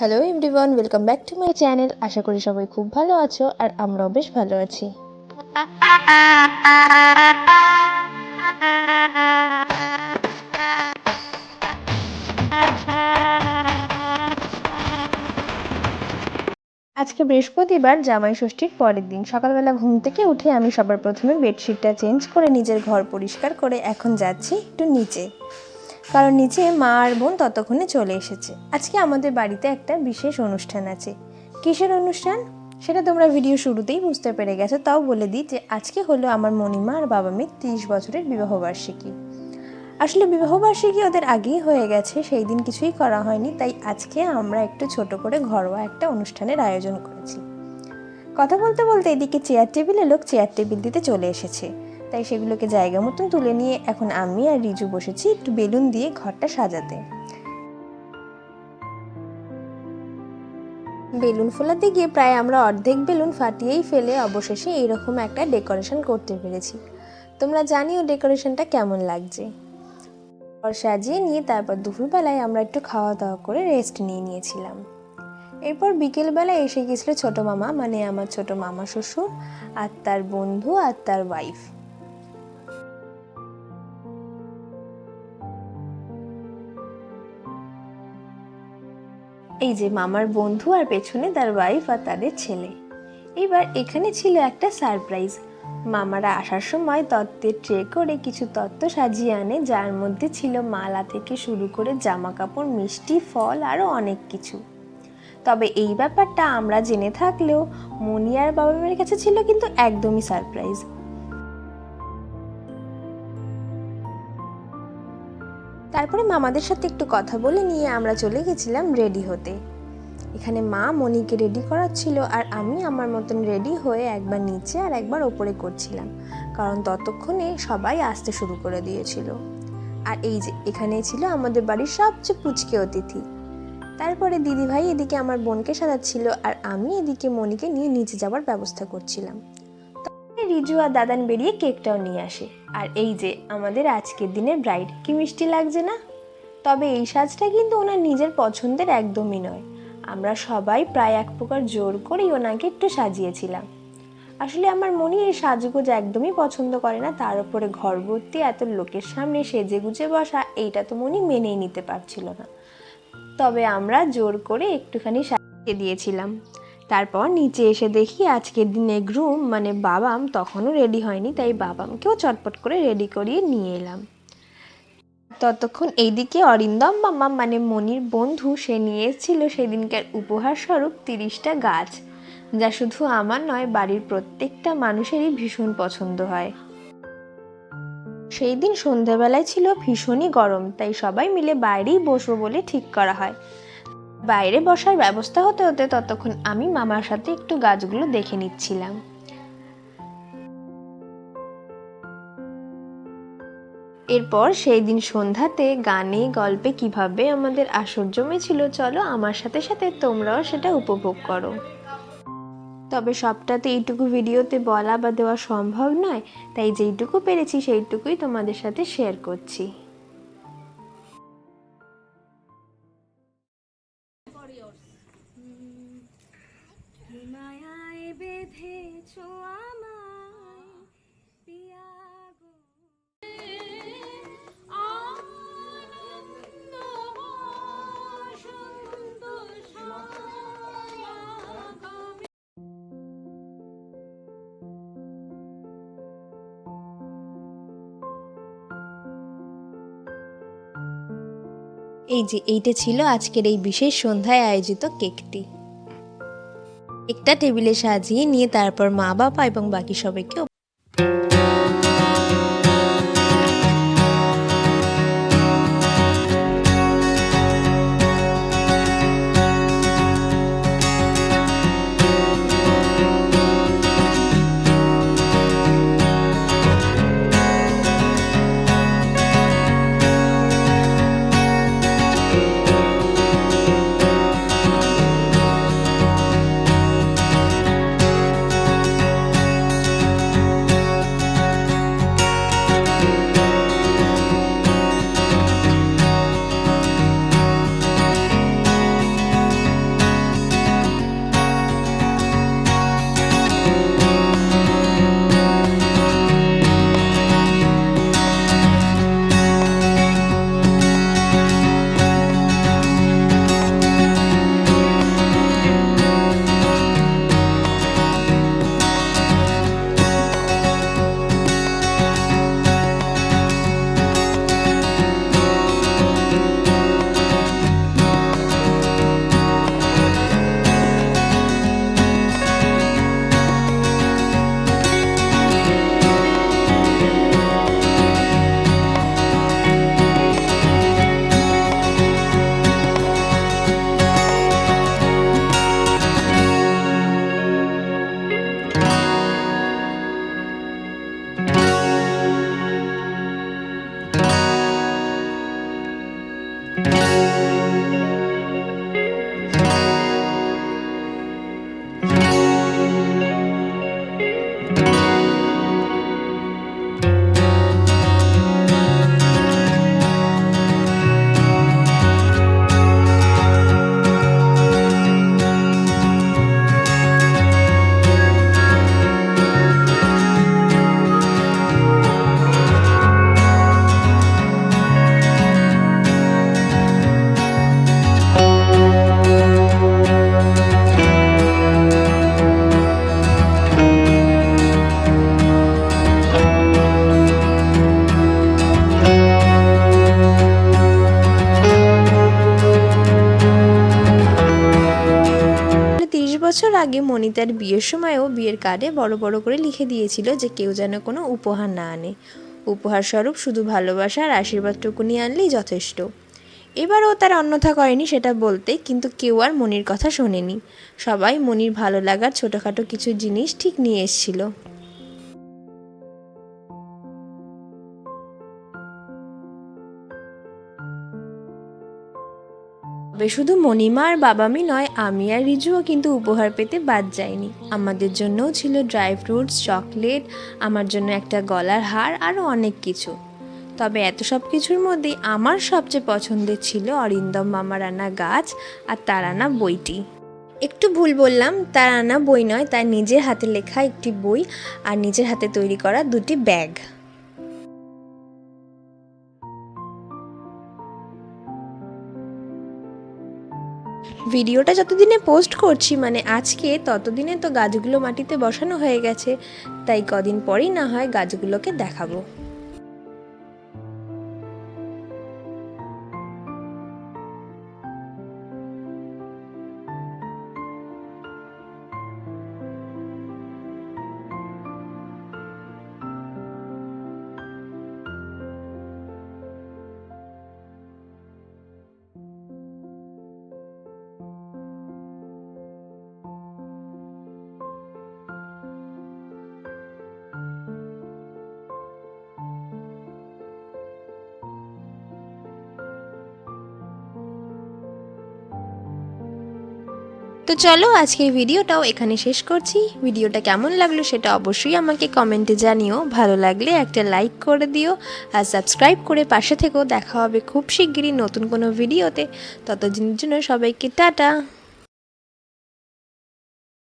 Hello everyone welcome back to my channel আশা করি সবাই খুব ভালো আছো আর আমরাও বেশ ভালো আছি। আজকে বৃহস্পতিবার জামাই ষষ্ঠীর পরের দিন। সকালবেলা ঘুম থেকে উঠে আমি সবার প্রথমে বেডশিটটা চেঞ্জ করে নিজের ঘর পরিষ্কার করে এখন যাচ্ছি একটু নিচে। কারণ নিচে মা আর বোন ততক্ষণে চলে এসেছে। আজকে আমাদের বাড়িতে একটা বিশেষ অনুষ্ঠান আছে। কিসের অনুষ্ঠান? সেটা তোমরা ভিডিও শুরুতেই বুঝতে পেরে গেছো, তাও বলে দিই যে আজকে হলো আমার মণিমা আর বাবা মেয়ের তিরিশ বছরের বিবাহবার্ষিকী আসলে বিবাহবার্ষিকী ওদের আগেই হয়ে গেছে, সেই দিন কিছুই করা হয়নি, তাই আজকে আমরা একটু ছোট করে ঘরোয়া একটা অনুষ্ঠানের আয়োজন করেছি। কথা বলতে বলতে এদিকে চেয়ার টেবিলে লোক চেয়ার টেবিল দিতে চলে এসেছে। তাই সেগুলোকে জায়গা মতন তুলে নিয়ে এখন আমি আর রিজু বসেছি একটু বেলুন দিয়ে ঘরটা সাজাতে। বেলুন ফোলাতে গিয়ে প্রায় আমরা অর্ধেক বেলুন ফাটিয়েই ফেলে অবশেষে এইরকম একটা ডেকোরেশন করতে পেরেছি। তোমরা জানিও ডেকোরেশনটা কেমন লাগছে। ঘর সাজিয়ে নিয়ে তারপর দুপুরবেলায় আমরা একটু খাওয়া দাওয়া করে রেস্ট নিয়ে নিয়েছিলাম। এরপর বিকেলবেলায় এসে গেছিল ছোট মামা মানে আমার ছোট মামা শ্বশুর, আর তার বন্ধু, আর তার ওয়াইফ এই যে মামার বন্ধু আর পেছনে তার ওয়াইফ আর তাদের ছেলে। এবার এখানে ছিল একটা সারপ্রাইজ মামারা আসার সময় তত্ত্বের ট্রে করে কিছু তত্ত্ব সাজিয়ে আনে, যার মধ্যে ছিল মালা থেকে শুরু করে জামা কাপড় মিষ্টি, ফল আরও অনেক কিছু। তবে এই ব্যাপারটা আমরা জেনে থাকলেও মনি আর বাবা মায়ের কাছে ছিল কিন্তু একদমই সারপ্রাইজ তারপরে মামাদের সাথে একটু কথা বলে নিয়ে আমরা চলে গেছিলাম রেডি হতে। এখানে মা মনিকে রেডি করাচ্ছিল আর আমি আমার মতন রেডি হয়ে একবার নিচে আর একবার ওপরে করছিলাম, কারণ ততক্ষণে সবাই আসতে শুরু করে দিয়েছিল। আর এই যে এখানে ছিল আমাদের বাড়ির সবচেয়ে পুচকে অতিথি। তারপরে দিদিভাই এদিকে আমার বোনকে সাজাচ্ছিল আর আমি এদিকে মনিকে নিয়ে নিচে যাওয়ার ব্যবস্থা করছিলাম। তখন রিজু আর দাদান বেরিয়ে কেকটাও নিয়ে আসে। আর এই যে আমাদের আজকের দিনে ব্রাইড কি মিষ্টি লাগছে না? তবে এই সাজটা কিন্তু ওনার নিজের পছন্দের একদমই নয়। আমরা সবাই প্রায় এক প্রকার জোর করেই ওনাকে একটু সাজিয়েছিলাম। আসলে আমার মনে এই সাজগোজ একদমই পছন্দ করে না, তার উপরে ঘর ভর্তি এত লোকের সামনে সেজে গুজে বসা, এইটা তো মনি মেনেই নিতে পারছিল না। তবে আমরা জোর করে একটুখানি সাজিয়ে দিয়েছিলাম। তারপর নিচে এসে দেখি আজকের দিনে গ্রুম মানে বাবাম তখনও রেডি হয়নি, তাই বাবামকেও চটপট করে রেডি করিয়ে নিয়ে এলাম। ততক্ষণ এইদিকে অরিন্দম মামা মানে মনির বন্ধু, সে নিয়ে এসেছিল সেদিনকার উপহার স্বরূপ তিরিশটা গাছ, যা শুধু আমার নয়, বাড়ির প্রত্যেকটা মানুষেরই ভীষণ পছন্দ হয়। সেই দিন সন্ধেবেলায় ছিল ভীষণই গরম, তাই সবাই মিলে বাইরেই বসবো বলে ঠিক করা হয়। বাইরে বসার ব্যবস্থা হতে হতে ততক্ষণ আমি মামার সাথে একটু গাছগুলো দেখে নিচ্ছিলাম। এরপর সেই দিন সন্ধ্যাতে গানে, গল্পে কীভাবে আমাদের আসর জমেছিল, চলো আমার সাথে সাথে তোমরাও সেটা উপভোগ করো। তবে সবটাতে এইটুকু ভিডিওতে বলা বা দেওয়া সম্ভব নয়, তাই যেইটুকু পেরেছি সেইটুকুই তোমাদের সাথে শেয়ার করছি। এই যে এইটা ছিল আজকের এই বিশেষ সন্ধ্যায় আয়োজিত কেকটি। একটা টেবিলে সাজিয়ে নিয়ে তারপর মা, বাবা এবং বাকি সবাইকে আগে মনিতার বিয়ের সময়ও বিয়ের কার্ডে বড় বড় করে লিখে দিয়েছিল যে কেউ যেন কোনো উপহার না আনে। উপহারস্বরূপ শুধু ভালোবাসা আর আশীর্বাদটুকু নিয়ে আনলেই যথেষ্ট। এবারও তার অন্যথা করেনি সেটা বলতে, কিন্তু কেউ আর মনির কথা শোনেনি। সবাই মনির ভালো লাগার ছোটোখাটো কিছু জিনিস ঠিক নিয়ে এসেছিল। তবে শুধু মণিমা আর বাবামি নয়, আমি আর রিজুও কিন্তু উপহার পেতে বাদ যায়নি আমাদের জন্যও ছিল ড্রাই ফ্রুটস, চকলেট, আমার জন্য একটা গলার হার আরও অনেক কিছু। তবে এত সব কিছুর মধ্যেই আমার সবচেয়ে পছন্দের ছিল অরিন্দম মামার আনা গাছ আর তার আনা বইটি। একটু ভুল বললাম, তার আনা বই নয়, তার নিজের হাতে লেখা একটি বই আর নিজের হাতে তৈরি করা দুটি ব্যাগ। ভিডিওটা যতদিনে পোস্ট করছি মানে আজকে ততদিনে তো গাছগুলো মাটিতে বসানো হয়ে গেছে, তাই কদিন পরেই না হয় গাছগুলোকে দেখাবো। তো চলো আজকের ভিডিওটাও এখানে শেষ করছি। ভিডিওটা কেমন লাগল সেটা অবশ্যই আমাকে কমেন্টে জানিও। ভালো লাগলে একটা লাইক করে দিও আর সাবস্ক্রাইব করে পাশে থেকেও দেখা হবে খুব শিগগিরই নতুন কোনো ভিডিওতে। ততদিনের জন্য সবাইকে টাটা।